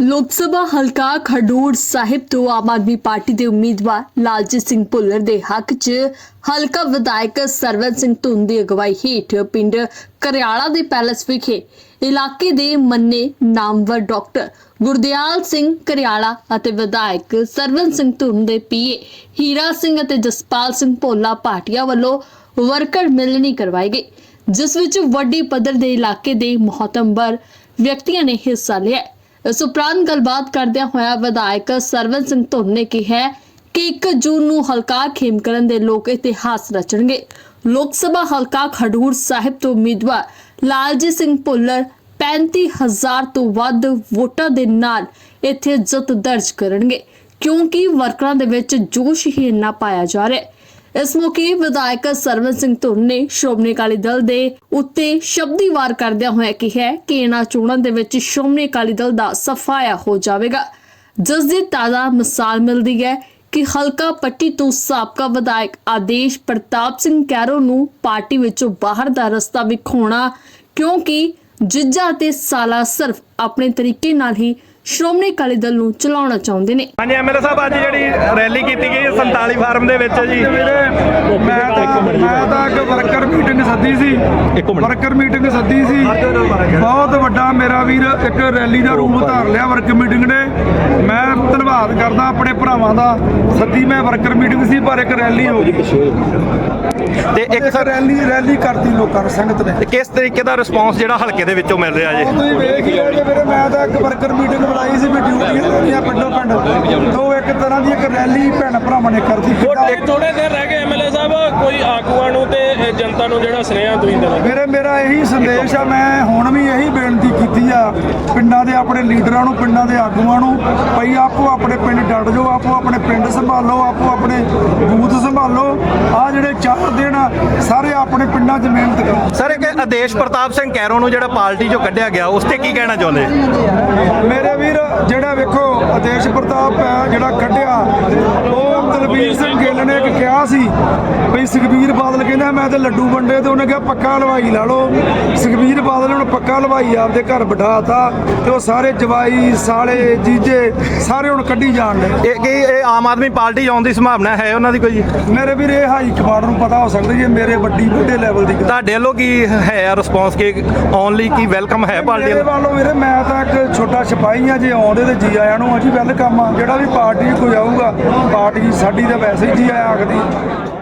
ਲੋਕ ਸਭਾ ਹਲਕਾ ਖਡੂਰ ਸਾਹਿਬ ਤੋਂ ਆਮ ਆਦਮੀ ਪਾਰਟੀ ਦੇ ਉਮੀਦਵਾਰ ਲਾਲਜੀਤ ਸਿੰਘ ਭੁੱਲਰ ਦੇ ਹੱਕ 'ਚ ਹਲਕਾ ਵਿਧਾਇਕ ਸਰਵਨ ਸਿੰਘ ਧੁੰਨ ਦੀ ਅਗਵਾਈ ਹੇਠ ਪਿੰਡ ਕਰਿਆਲਾ ਦੇ ਪੈਲਸ ਵਿਖੇ ਇਲਾਕੇ ਦੇ ਮੰਨੇ ਨਾਮਵਰ ਡਾਕਟਰ ਗੁਰਦਿਆਲ ਸਿੰਘ ਕਰਿਆਲਾ ਅਤੇ ਵਿਧਾਇਕ ਸਰਵਨ ਸਿੰਘ ਧੁੰਨ ਦੇ ਪੀਏ ਹੀਰਾ ਸਿੰਘ ਅਤੇ ਜਸਪਾਲ ਸਿੰਘ ਭੋਲਾ ਭਾਟੀਆ ਵੱਲੋਂ ਵਰਕਰ ਮਿਲਣੀ ਕਰਵਾਈ ਗਈ, ਜਿਸ ਵਿੱਚ ਵੱਡੀ ਪੱਧਰ ਦੇ ਇਲਾਕੇ ਦੇ ਮਹਤੰਬਰ ਵਿਅਕਤੀਆਂ ਨੇ ਹਿੱਸਾ ਲਿਆ ਇਸ ਉਪਰੰਤ ਗੱਲਬਾਤ ਕਰਦਿਆਂ ਹੋਇਆ ਵਿਧਾਇਕ ਸਰਵਨ ਸਿੰਘ ਧੁੰਨ ਨੇ ਕਿਹਾ ਕਿ 1 ਜੂਨ ਨੂੰ ਹਲਕਾ ਖੇਮਕਰਨ ਦੇ ਲੋਕ ਇਤਿਹਾਸ ਰਚਣਗੇ। ਲੋਕ ਸਭਾ ਹਲਕਾ ਖਡੂਰ ਸਾਹਿਬ ਤੋਂ ਉਮੀਦਵਾਰ ਲਾਲਜੀਤ ਸਿੰਘ ਭੁੱਲਰ 35000 ਤੋਂ ਵੱਧ ਵੋਟਾਂ ਦੇ ਨਾਲ ਇੱਥੇ ਜਿੱਤ ਦਰਜ ਕਰਨਗੇ, ਕਿਉਂਕਿ ਵਰਕਰਾਂ ਦੇ ਵਿੱਚ ਜੋਸ਼ ਹੀ ਇੰਨਾ ਪਾਇਆ ਜਾ ਰਿਹਾ ਹੈ। ਇਸ ਮੌਕੇ ਵਿਧਾਇਕ ਸਰਵਨ ਸਿੰਘ ਧੁੰਨ ਨੇ ਸ਼੍ਰੋਮਣੀ ਅਕਾਲੀ ਦਲ ਦੇ ਉੱਤੇ ਸ਼ਬਦੀ ਵਾਰ ਕਰਦਿਆਂ ਹੋਇਆ ਕਿਹਾ ਕਿ ਇਹਨਾਂ ਚੋਣਾਂ ਦੇ ਵਿੱਚ ਸ਼੍ਰੋਮਣੀ ਅਕਾਲੀ ਦਲ ਦਾ ਸਫਾਇਆ ਹੋ ਜਾਵੇਗਾ। ਜਿਸ ਦੀ ਤਾਜ਼ਾ ਮਿਸਾਲ ਮਿਲਦੀ ਹੈ ਕਿ ਹਲਕਾ ਪੱਟੀ ਤੋਂ ਸਾਬਕਾ ਵਿਧਾਇਕ ਆਦੇਸ਼ ਪ੍ਰਤਾਪ ਸਿੰਘ ਕੈਰੋ ਨੂੰ ਪਾਰਟੀ ਵਿੱਚੋਂ ਬਾਹਰ ਦਾ ਰਸਤਾ ਵਿਖਾਉਣਾ, ਕਿਉਂਕਿ ਜਿੱਜਾ ਤੇ ਸਾਲਾ ਸਿਰਫ ਆਪਣੇ ਤਰੀਕੇ ਨਾਲ ਹੀ ਸ਼੍ਰੋਮਣੀ ਅਕਾਲੀ ਦਲ ਨੂੰ ਚਲਾਉਣਾ ਚਾਹੁੰਦੇ ਨੇ। ਹਾਂਜੀ ਐਮਐਲਏ ਸਾਹਿਬ ਅੱਜ ਜਿਹੜੀ ਰੈਲੀ ਕੀਤੀ ਗਈ ਹੈ 47 ਫਾਰਮ ਦੇ ਵਿੱਚ ਜੀ। ਮੈਂ ਤਾਂ ਮੈਂ ਤਾਂ ਇੱਕ ਵਰਕਰ ਮੀਟਿੰਗ ਸੱਦੀ ਸੀ। ਵਰਕਰ ਮੀਟਿੰਗ ਸੱਦੀ ਸੀ। ਬਹੁਤ ਵੱਡਾ ਮੇਰਾ ਵੀਰ ਇੱਕ ਰੈਲੀ ਦਾ ਰੂਪ ਧਾਰ ਲਿਆ ਵਰਕਰ ਮੀਟਿੰਗ ਨੇ। ਮੈਂ ਧੰਨਵਾਦ ਕਰਦਾ ਆਪਣੇ ਭਰਾਵਾਂ ਦਾ। ਸੱਦੀ ਮੈਂ ਵਰਕਰ ਮੀਟਿੰਗ ਸੀ ਪਰ ਇੱਕ ਰੈਲੀ ਹੋ ਗਈ। ਤੇ ਇੱਕ ਇੱਕ ਰੈਲੀ ਰੈਲੀ ਕਰਤੀ ਲੋਕਾਂ ਨੂੰ ਸੰਗਤ ਨੇ। ਤੇ ਕਿਸ ਤਰੀਕੇ ਦਾ ਰਿਸਪੌਂਸ ਜਿਹੜਾ ਹਲਕੇ ਦੇ ਵਿੱਚੋਂ ਮਿਲ ਰਿਹਾ ਜੀ? ਤੁਸੀਂ ਵੇਖ ਹੀ ਲਓਗੇ ਵੀਰੇ ਮੈਂ ਤਾਂ ਇੱਕ ਵਰਕਰ ਮੀਟਿੰਗ ਬੁਲਾਈ ਸੀ ਵੀ ਡਿਊਟੀਆਂ ਲੈਣੀਆਂ ਪਿੰਡੋਂ ਪਿੰਡ। ਤੋਂ ਇੱਕ ਤਰ੍ਹਾਂ ਦੀ ਇੱਕ ਰੈਲੀ ਭੈਣ ਭਰਾਵਾਂ ਨੇ ਕਰਦੀ ਇੱਕ ਥੋੜੇ ਦਿਨ ਰਹਿ ਗਏ ਐਮਐਲਏ ਸਾਹਿਬ ਕੋਈ ਆਗੂਆਂ ਨੂੰ ਤੇ ਇਹ ਜਨਤਾ ਨੂੰ ਜਿਹੜਾ ਸੁਨੇਹਾ ਤੁਸੀਂ ਦੇਣਾ। ਮੇਰੇ ਮੇਰਾ ਇਹੀ ਸੰਦੇਸ਼ ਆ ਮੈਂ ਹੁਣ ਵੀ ਇਹੀ ਬੇਨਤੀ ਕੀਤੀ ਆ ਪਿੰਡਾਂ ਦੇ ਆਪਣੇ ਲੀਡਰਾਂ ਨੂੰ ਪਿੰਡਾਂ ਦੇ ਆਗੂਆਂ ਨੂੰ ਭਈ ਆਪੋ ਆਪਣੇ ਪਿੰਡ ਡਟ ਜਾਓ ਆਪੋ ਆਪਣੇ ਪਿੰਡ ਸੰਭਾਲੋ ਆਪੋ ਆਪਣੇ ਬੂਥ ਸੰਭਾਲੋ ਆ ਜਿਹੜੇ ਚਾਰ ਦਿਨ ਸਾਰੇ ਆਪਣੇ ਪਿੰਡਾਂ 'ਚ ਮਿਹਨਤ ਕਰੋ। ਸਰ ਇੱਕ ਆਦੇਸ਼ ਪ੍ਰਤਾਪ ਸਿੰਘ ਕੈਰੋ ਨੂੰ ਜਿਹੜਾ ਪਾਰਟੀ ਚੋਂ ਕੱਢਿਆ ਗਿਆ ਉਸ ਤੇ ਕੀ ਕਹਿਣਾ ਚਾਹੁੰਦੇ? ਮੇਰੇ ਵੀਰ ਜਿਹੜਾ ਵੇਖੋ ਆਦੇਸ਼ ਪ੍ਰਤਾਪ ਹੈ ਜਿਹੜਾ ਕੱਢਿਆ ਉਹ ਦਲਬੀਰ ਸਿੰਘ ਕਿਹਾ ਸੀ। ਭਈ ਸੁਖਬੀਰ ਬਾਦਲ ਕਹਿੰਦਾ ਮੈਂ ਤੇ ਲੱਡੂ ਵੰਡੇ ਤੇ ਉਹਨੇ ਕਿਹਾ ਪੱਕਾ ਹਲਵਾਈ ਲਾ ਲਓ। ਸੁਖਬੀਰ ਬਾਦਲ ਨੇ ਹੁਣ ਪੱਕਾ ਹਲਵਾਈ ਆਪਦੇ ਘਰ ਬਿਠਾਤਾ ਤੇ ਉਹ ਸਾਰੇ ਜਵਾਈ ਸਾਲੇ ਜੀਜੇ ਸਾਰੇ ਹੁਣ ਕੱਢੀ ਜਾਣ ਦੇ ਇਹ ਕੀ ਇਹ ਆਮ ਆਦਮੀ ਪਾਰਟੀ ਆਉਣ ਦੀ ਸੰਭਾਵਨਾ ਹੈ ਉਹਨਾਂ ਦੀ ਕੋਈ? ਮੇਰੇ ਵੀਰ ਇਹ ਹਾਈ ਕਮਾਂਡ ਨੂੰ ਪਤਾ ਹੋ ਸਕਦਾ ਜੇ ਮੇਰੇ ਵੱਡੀ ਵੱਡੇ ਲੈਵਲ ਦੀ ਤੁਹਾਡੇ ਵੱਲੋਂ ਕੀ ਹੈ ਰਿਸਪੌਂਸ ਕਿ ਆਉਣ ਲਈ ਕੀ ਵੈਲਕਮ ਹੈ ਪਾਰਟੀ ਮੇਰੇ ਵੱਲੋਂ? ਵੀਰੇ ਮੈਂ ਤਾਂ ਇੱਕ ਛੋਟਾ ਸਿਪਾਹੀ ਆ ਜੇ ਆਉਂਦੇ ਤੇ ਜੀ ਆਇਆਂ ਨੂੰ ਅਸੀਂ ਵੈਲਕਮ ਆ। ਜਿਹੜਾ ਵੀ ਪਾਰਟੀ ਕੋਈ ਆਊਗਾ ਪਾਰਟੀ ਸਾਡੀ ਤਾਂ ਵੈਸੇ ਹੀ ਜੀ ਆਇਆ ਆਖਦੀ। Come on.